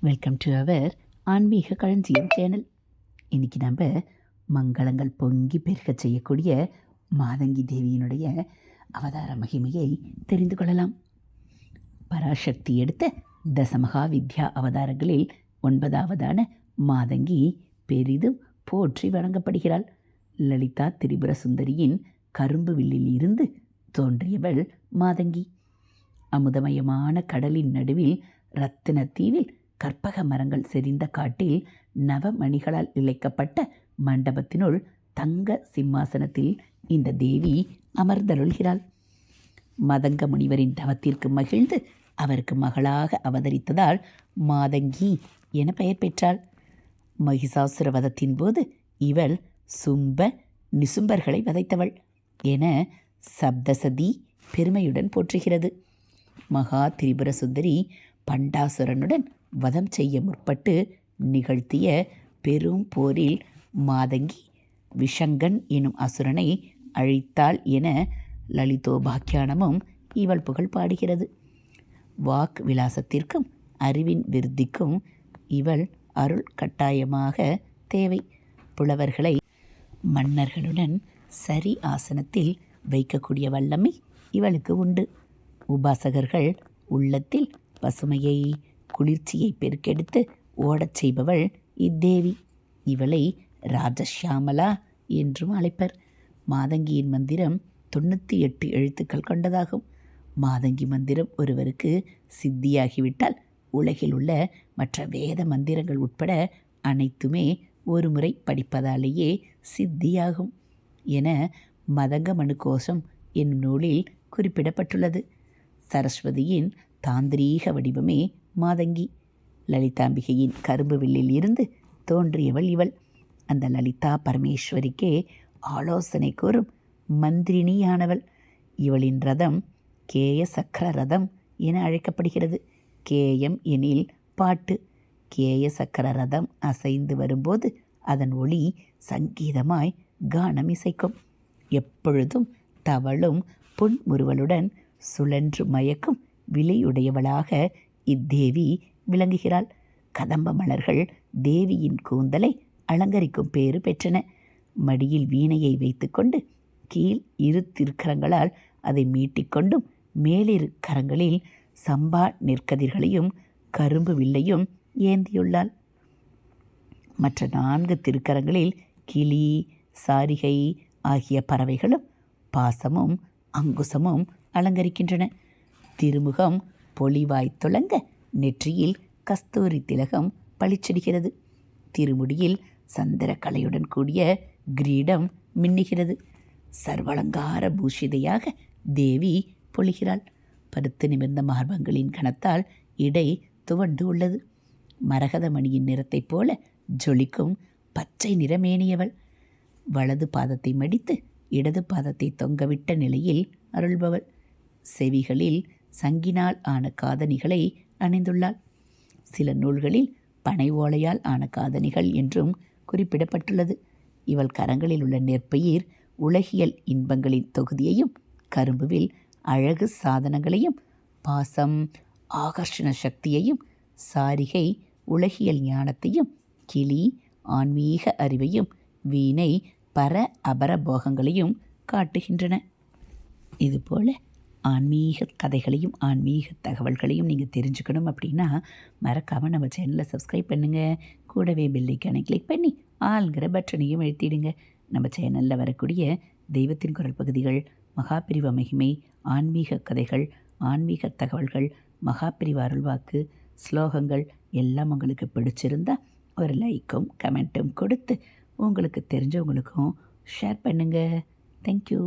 Welcome to our ஆன்மீக களஞ்சியம் channel இன்றைக்கி நம்ம மங்களங்கள் பொங்கி பெருகச் செய்யக்கூடிய மாதங்கி தேவியினுடைய அவதார மகிமையை தெரிந்து கொள்ளலாம். பராசக்தி எடுத்த தசமகா வித்யா அவதாரங்களில் ஒன்பதாவதான மாதங்கி பெரிதும் போற்றி வழங்கப்படுகிறாள் லலிதா திரிபுர சுந்தரியின் கரும்பு வில்லில் இருந்து தோன்றியவள் மாதங்கி. அமுதமயமான கடலின் நடுவில் ரத்தின தீவில் கற்பக மரங்கள் செறிந்த காட்டில் நவமணிகளால் இழைக்கப்பட்ட மண்டபத்தினுள் தங்க சிம்மாசனத்தில் இந்த தேவி அமர்ந்தருள்கிறாள். மதங்க முனிவரின் தவத்திற்கு மகிழ்ந்து அவருக்கு மகளாக அவதரித்ததால் மாதங்கி என பெயர் பெற்றாள். மகிஷாசுர வதத்தின் போது இவள் சும்ப நிசும்பர்களை வதைத்தவள் என சப்தசதி பெருமையுடன் போற்றுகிறது. மகா திரிபுர சுந்தரி பண்டாசுரனுடன் வதம் செய்ய முற்பட்டு நிகழ்த்திய பெரும் போரில் மாதங்கி விஷங்கன் எனும் அசுரனை அழித்தாள் என லலிதோபாக்கியானமும் இவள் புகழ் பாடுகிறது. வாக் விலாசத்திற்கும் அறிவின் விருத்திக்கும் இவள் அருள் கட்டாயமாக தேவை. புலவர்களை மன்னர்களுடன் சரி ஆசனத்தில் வைக்கக்கூடிய வல்லமை இவளுக்கு உண்டு. உபாசகர்கள் உள்ளத்தில் பசுமையை குளிர்ச்சியை பெருக்கெடுத்து ஓடச் செய்பவள் இத்தேவி. இவளை ராஜஷியாமலா என்றும் அழைப்பர். மாதங்கியின் மந்திரம் தொண்ணூற்றி எட்டு எழுத்துக்கள் கொண்டதாகும். மாதங்கி மந்திரம் ஒருவருக்கு சித்தியாகிவிட்டால் உலகில் உள்ள மற்ற வேத மந்திரங்கள் உட்பட அனைத்துமே ஒரு முறை படிப்பதாலேயே சித்தியாகும் என மதங்க மனு கோஷம் என்னும் நூலில் குறிப்பிடப்பட்டுள்ளது. சரஸ்வதியின் தாந்திரீக வடிவமே மாதங்கி. லலிதாம்பிகையின் கரும்பு வில்லில் இருந்து தோன்றியவள் இவள். அந்த லலிதா பரமேஸ்வரிக்கே ஆலோசனை கூறும் மந்திரினியானவள் இவளின் ரதம் கேய சக்கர ரதம் என அழைக்கப்படுகிறது. கேயம் எனில் பாட்டு. கேய சக்கர ரதம் அசைந்து வரும்போது அதன் ஒளி சங்கீதமாய் கானம் இசைக்கும். எப்பொழுதும் தவளும் புன்முறுவலுடன் சுழன்று மயக்கும் விலையுடையவளாக இத்தேவி விளங்குகிறாள். கதம்ப மலர்கள் தேவியின் கூந்தலை அலங்கரிக்கும் பேறு பெற்றன. மடியில் வீணையை வைத்துக்கொண்டு கீழ் இரு திருக்கரங்களால் அதை மீட்டிக்கொண்டும் மேலிரு கரங்களில் சம்பா நெற்கதிர்களையும் கரும்பு வில்லையும் ஏந்தியுள்ளாள். மற்ற நான்கு திருக்கரங்களில் கிளி சாரிகை ஆகிய பறவைகளும் பாசமும் அங்குசமும் அலங்கரிக்கின்றன. திருமுகம் பொலிவாய் துளங்க நெற்றியில் கஸ்தூரி திலகம் பளிச்சிடுகிறது. திருமுடியில் சந்திரக்கலையுடன் கூடிய கிரீடம் மின்னுகிறது. சர்வலங்கார பூஷிதையாக தேவி பொழிகிறாள். பருத்து நிமிர்ந்த மார்பங்களின் கணத்தால் இடை துவண்டு உள்ளது. மரகதமணியின் நிறத்தைப் போல ஜொலிக்கும் பச்சை நிறமேனியவள். வலது பாதத்தை மடித்து இடது பாதத்தை தொங்கவிட்ட நிலையில் அருள்பவள். செவிகளில் சங்கினால் ஆன காதணிகளை அணிந்துள்ளாள். சில நூல்களில் பனை ஓலையால் ஆன காதணிகள் என்றும் குறிப்பிடப்பட்டுள்ளது. இவள் கரங்களில் உள்ள நெற்பயிர் உலகியல் இன்பங்களின் தொகுதியையும் கரும்புவில் அழகு சாதனங்களையும் பாசம் ஆகர்ஷண சக்தியையும் சாரிகை உலகியல் ஞானத்தையும் கிளி ஆன்மீக அறிவையும் வீணை பர அபர போகங்களையும் காட்டுகின்றன இதுபோல ஆன்மீக கதைகளையும் ஆன்மீக தகவல்களையும் நீங்கள் தெரிஞ்சுக்கணும் அப்படின்னா மறக்காமல் நம்ம சேனலை சப்ஸ்கிரைப் பண்ணுங்கள் கூடவே பெல்லைக்கானை கிளிக் பண்ணி ஆளுங்கிற பட்டனையும் எழுத்திடுங்க நம்ம சேனலில் வரக்கூடிய தெய்வத்தின் குரல் பகுதிகள் மகாபிரிவ மகிமை ஆன்மீக கதைகள் ஆன்மீக தகவல்கள் மகாபிரிவ அருள்வாக்கு ஸ்லோகங்கள் எல்லாம் உங்களுக்கு பிடிச்சிருந்தா ஒரு லைக்கும் கமெண்ட்டும் கொடுத்து உங்களுக்கு தெரிஞ்சவங்களுக்கும் ஷேர் பண்ணுங்கள் தேங்க்யூ